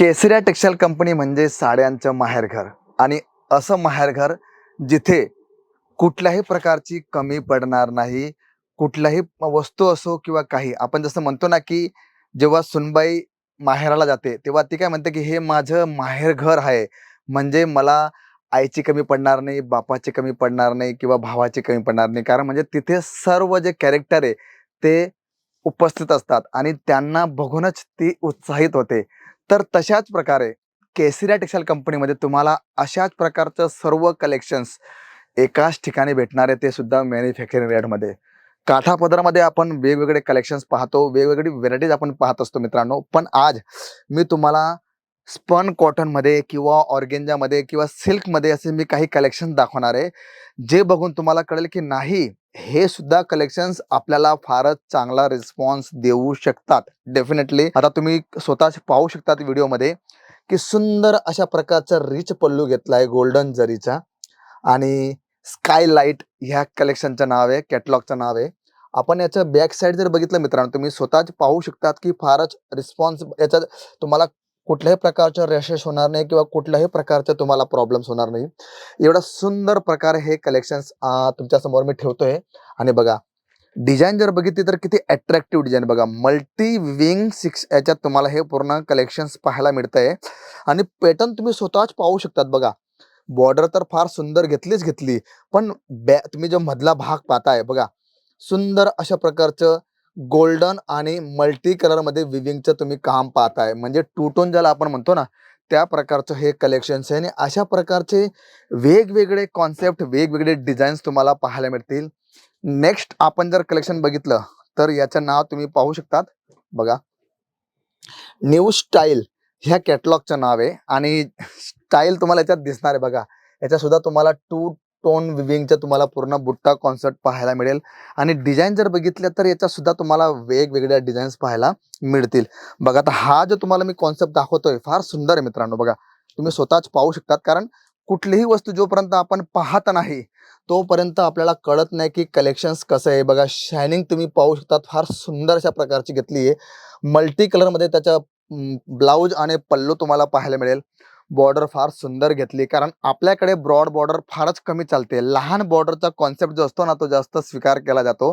केसऱ्या textile company म्हणजे साड्यांचं माहेरघर आणि असं माहेरघर जिथे कुठल्याही प्रकारची कमी पडणार नाही. कुठल्याही वस्तू असो किंवा काही. आपण जसं म्हणतो ना की जेव्हा सुनबाई माहेराला जाते तेव्हा ती काय म्हणते की हे माझं माहेरघर आहे. म्हणजे मला आईची कमी पडणार नाही बापाची कमी पडणार नाही किंवा भावाची कमी पडणार नाही. कारण म्हणजे तिथे सर्व जे कॅरेक्टर आहे ते उपस्थित असतात. आणि त्यांना बघूनच ती उत्साहित होते. तर तशाच प्रकारे केसरिया टेक्सटाईल कंपनीमध्ये तुम्हाला अशाच प्रकारचं सर्व कलेक्शन्स एकाच ठिकाणी भेटणार आहे ते सुद्धा मॅन्युफॅक्चरिंग रेटमध्ये काठापदरामध्ये आपण वेगवेगळे कलेक्शन्स पाहतो वेगवेगळी व्हेरायटीज आपण पाहत असतो मित्रांनो. पण आज मी तुम्हाला स्पन कॉटनमध्ये किंवा ऑर्गेंजामध्ये किंवा सिल्कमध्ये असे मी काही कलेक्शन दाखवणार आहे. जे बघून तुम्हाला कळेल की नाही हे सुद्धा कलेक्शन्स आपल्याला फारच चांगला रिस्पॉन्स देऊ शकतात. डेफिनेटली. आता तुम्ही स्वतःच पाहू शकतात व्हिडिओमध्ये की सुंदर अशा प्रकारचा रिच पल्लू घेतला आहे गोल्डन जरीचा आणि स्काय लाइट ह्या कलेक्शनचं नाव आहे कॅटलॉगचं नाव आहे. आपण याचं बॅक साईड जर बघितलं मित्रांनो तुम्ही स्वतःच पाहू शकतात की फारच रिस्पॉन्स याच्यात तुम्हाला कुठल्याही प्रकारच्या रॅशेस होणार नाही किंवा कुठल्याही प्रकारचे तुम्हाला प्रॉब्लेम्स होणार नाही. एवढा सुंदर प्रकारे हे कलेक्शन्स तुमच्यासमोर मी ठेवतोय. आणि बघा डिझाईन जर बघितली तर किती अट्रॅक्टिव्ह डिझाईन बघा. मल्टी विंग सिक्स याच्यात तुम्हाला हे पूर्ण कलेक्शन्स पाहायला मिळतंय. आणि पॅटर्न तुम्ही स्वतःच पाहू शकतात बघा. बॉर्डर तर फार सुंदर घेतलीच घेतली. पण बॅ तुम्ही जो मधला भाग पाहताय बघा सुंदर अशा प्रकारचं गोल्डन आणि मल्टी कलरमध्ये विविंगचं तुम्ही काम पाहताय. म्हणजे टू टोन ज्याला आपण म्हणतो ना त्या प्रकारचं हे कलेक्शन्स आहे आणि अशा प्रकारचे वेगवेगळे कॉन्सेप्ट वेगवेगळे डिझाईन्स तुम्हाला पाहायला मिळतील. नेक्स्ट आपण जर कलेक्शन बघितलं तर याचं नाव तुम्ही पाहू शकतात. बघा. न्यू स्टाईल ह्या कॅटलॉगचं नाव आहे आणि स्टाईल तुम्हाला याच्यात दिसणार आहे. बघा. याच्यात सुद्धा तुम्हाला टू टोन विविंगचा तुम्हाला पूर्ण बुट्टा कॉन्सेप्ट पाहायला मिळेल. आणि डिझाईन जर बघितलं तर याच्यात सुद्धा तुम्हाला वेगवेगळ्या डिझाईन्स पाहायला मिळतील. बघा आता हा जो तुम्हाला मी कॉन्सेप्ट दाखवतोय फार सुंदर आहे मित्रांनो. बघा तुम्ही स्वतःच पाहू शकतात. कारण कुठलीही वस्तू जोपर्यंत आपण पाहत नाही तोपर्यंत आपल्याला कळत नाही की कलेक्शन्स कसं आहे. बघा शायनिंग तुम्ही पाहू शकतात. फार सुंदर अशा प्रकारची घेतली आहे. मल्टी कलरमध्ये त्याच्या ब्लाऊज आणि पल्लू तुम्हाला पाहायला मिळेल. बॉर्डर फार सुंदर घेतली. कारण आपल्याकडे ब्रॉड बॉर्डर फारच कमी चालते. लहान बॉर्डरचा कॉन्सेप्ट जो असतो ना तो जास्त स्वीकार केला जातो.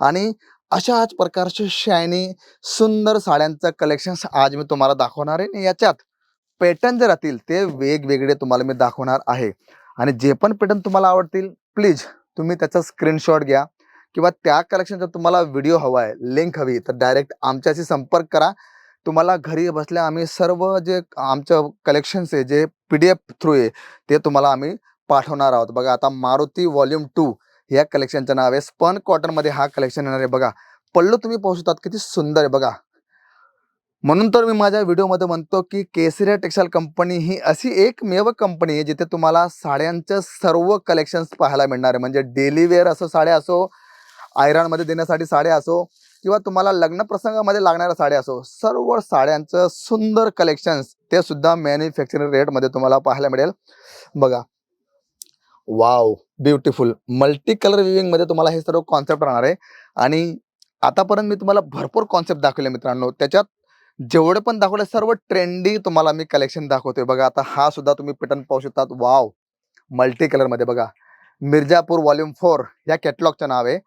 आणि अशाच प्रकारचे शायनी सुंदर साड्यांचं कलेक्शन्स आज मी तुम्हाला दाखवणार आहे. आणि याच्यात पॅटर्न जे राहतील ते वेगवेगळे तुम्हाला मी दाखवणार आहे. आणि जे पण पॅटर्न तुम्हाला आवडतील प्लीज तुम्ही त्याचा स्क्रीनशॉट घ्या. किंवा त्या कलेक्शनचा तुम्हाला व्हिडिओ हवा आहे. लिंक हवी तर डायरेक्ट आमच्याशी संपर्क करा. तुम्हाला घरी बसल्या आम्ही सर्व जे आमचं कलेक्शन्स आहे J P D F through आहे ते तुम्हाला आम्ही पाठवणार आहोत. बघा आता मारुती व्हॉल्यूम टू या कलेक्शनचं नाव आहे. स्पन कॉटनमध्ये हा कलेक्शन येणार आहे. बघा पल्लू तुम्ही पाहू शकतात किती सुंदर आहे. बघा. म्हणून तर मी माझ्या व्हिडिओमध्ये म्हणतो की केसरिया टेक्सटाईल कंपनी ही अशी एकमेव कंपनी आहे जिथे तुम्हाला साड्यांचं सर्व कलेक्शन्स पाहायला मिळणार आहे. म्हणजे डेली वेअर असो साड्या असो आयरनमध्ये देण्यासाठी साड्या असो किंवा तुम्हाला लग्न प्रसंगामध्ये लागणाऱ्या साड्या असो सर्व साड्यांचं सुंदर कलेक्शन्स ते सुद्धा मॅन्युफॅक्चरिंग रेटमध्ये तुम्हाला पाहायला मिळेल. बघा. वाव ब्युटिफुल मल्टी कलर विविंगमध्ये तुम्हाला हे सर्व कॉन्सेप्ट राहणार आहे. आणि आतापर्यंत मी तुम्हाला भरपूर कॉन्सेप्ट दाखवले मित्रांनो. त्याच्यात जेवढे पण दाखवले सर्व ट्रेंडी तुम्हाला मी कलेक्शन दाखवतोय. बघा आता हा सुद्धा तुम्ही पॅटर्न पाहू शकतात. वाव मल्टी कलरमध्ये बघा. मिर्जापूर व्हॉल्युम फोर या कॅटलॉगचं नाव आहे.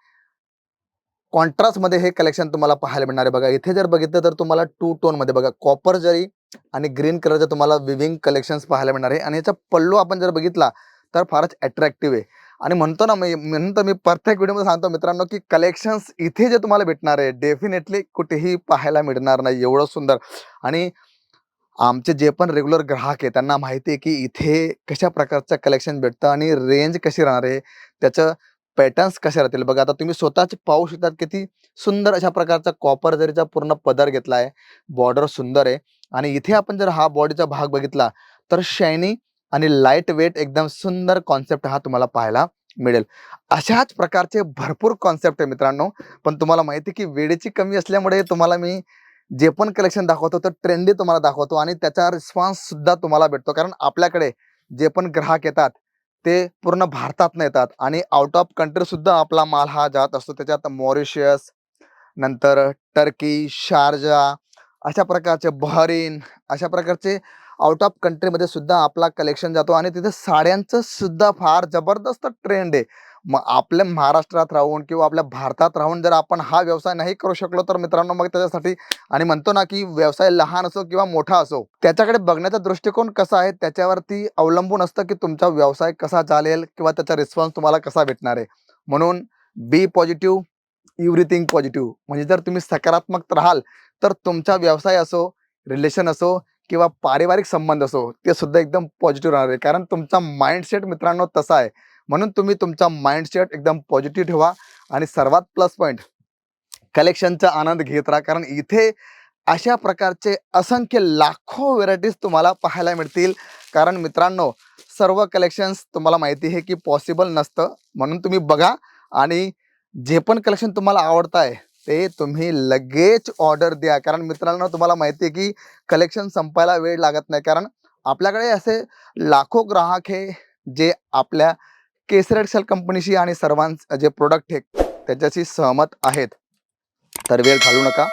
कॉन्ट्रास्टमध्ये हे कलेक्शन तुम्हाला पाहायला मिळणार आहे. बघा इथे जर बघितलं तर तुम्हाला टू टोनमध्ये बघा कॉपर जरी आणि ग्रीन कलरचं तुम्हाला विविंग कलेक्शन्स पाहायला मिळणार आहे. आणि याचा पल्लू आपण जर बघितला तर फारच अट्रॅक्टिव्ह आहे. आणि म्हणतो ना मी म्हणतो मी प्रत्येक व्हिडिओमध्ये सांगतो मित्रांनो की कलेक्शन्स इथे जे तुम्हाला भेटणार आहे डेफिनेटली कुठेही पाहायला मिळणार नाही. एवढं सुंदर. आणि आमचे जे पण रेग्युलर ग्राहक आहे त्यांना माहिती आहे की इथे कशा प्रकारचं कलेक्शन भेटतं आणि रेंज कशी राहणार आहे त्याचं पॅटर्न्स कसे राहतील? बघा आता तुम्ही स्वतःच पाहू शकतात किती सुंदर अशा प्रकारचा कॉपर जरीचा पूर्ण पदर घेतला आहे बॉर्डर सुंदर आहे. आणि इथे आपण जर हा बॉडीचा भाग बघितला तर शायनी आणि लाइट वेट एकदम सुंदर कॉन्सेप्ट हा तुम्हाला पाहायला मिळेल. अशाच प्रकारचे भरपूर कॉन्सेप्ट आहे मित्रांनो. पण तुम्हाला माहिती आहे की वेळेची कमी असल्यामुळे तुम्हाला मी जे पण कलेक्शन दाखवतो तर ट्रेंडी तुम्हाला दाखवतो आणि त्याचा रिस्पॉन्स सुद्धा तुम्हाला भेटतो. कारण आपल्याकडे जे पण ग्राहक येतात ते पूर्ण भारतात येतात. आणि आउट ऑफ कंट्री सुद्धा आपला माल हा जात असतो. त्याच्यात मॉरिशियस नंतर टर्की शारजा अशा प्रकारचे बहरीन अशा प्रकारचे आउट ऑफ कंट्रीमध्ये सुद्धा आपला कलेक्शन जातो. आणि तिथे साड्यांचं सुद्धा फार जबरदस्त ट्रेंड आहे. मग आपल्या महाराष्ट्रात राहून किंवा आपल्या भारतात राहून जर आपण हा व्यवसाय नाही करू शकलो तर मित्रांनो मग त्याच्यासाठी आणि म्हणतो ना की व्यवसाय लहान असो किंवा मोठा असो त्याच्याकडे बघण्याचा दृष्टिकोन कसा आहे? त्याच्यावरती अवलंबून असतं की तुमचा व्यवसाय कसा चालेल किंवा त्याचा रिस्पॉन्स तुम्हाला कसा भेटणार आहे? म्हणून बी पॉझिटिव्ह एव्हरीथिंग पॉझिटिव्ह म्हणजे जर तुम्ही सकारात्मक राहाल तर तुमचा व्यवसाय असो रिलेशन असो किंवा पारिवारिक संबंध असो ते सुद्धा एकदम पॉझिटिव्ह राहणार आहे. कारण तुमचा माइंडसेट मित्रांनो तसा आहे. म्हणून तुम्ही तुमचा माइंडसेट एकदम पॉझिटिव्ह ठेवा. आणि सर्वात प्लस पॉईंट कलेक्शनचा आनंद घेत राहा. कारण इथे अशा प्रकारचे असंख्य लाखो व्हेरायटीज तुम्हाला पाहायला मिळतील. कारण मित्रांनो सर्व कलेक्शन्स तुम्हाला माहिती आहे की पॉसिबल नसतं. म्हणून तुम्ही बघा. आणि जे पण कलेक्शन तुम्हाला आवडत आहे ते तुम्ही लगेच ऑर्डर द्या. कारण मित्रांनो तुम्हाला माहिती आहे की कलेक्शन संपायला वेळ लागत नाही. कारण आपल्याकडे असे लाखो ग्राहक हे जे आपल्या केसर एक्सेल कंपनीशी आणि सर्वांच जे प्रोडक्ट आहे त्याच्याशी सहमत आहेत तर वेळ घालू नका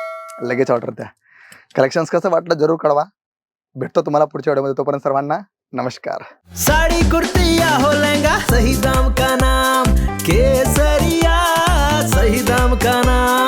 लगेच ऑर्डर द्या. कलेक्शन्स कसं वाटलं जरूर कळवा. भेटतो तुम्हाला पुढच्या व्हिडिओमध्ये तोपर्यंत सर्वांना नमस्कार. साडी कुर्ती हो लहंगा सही दाम का नाम? केसरिया सही दाम का नाम?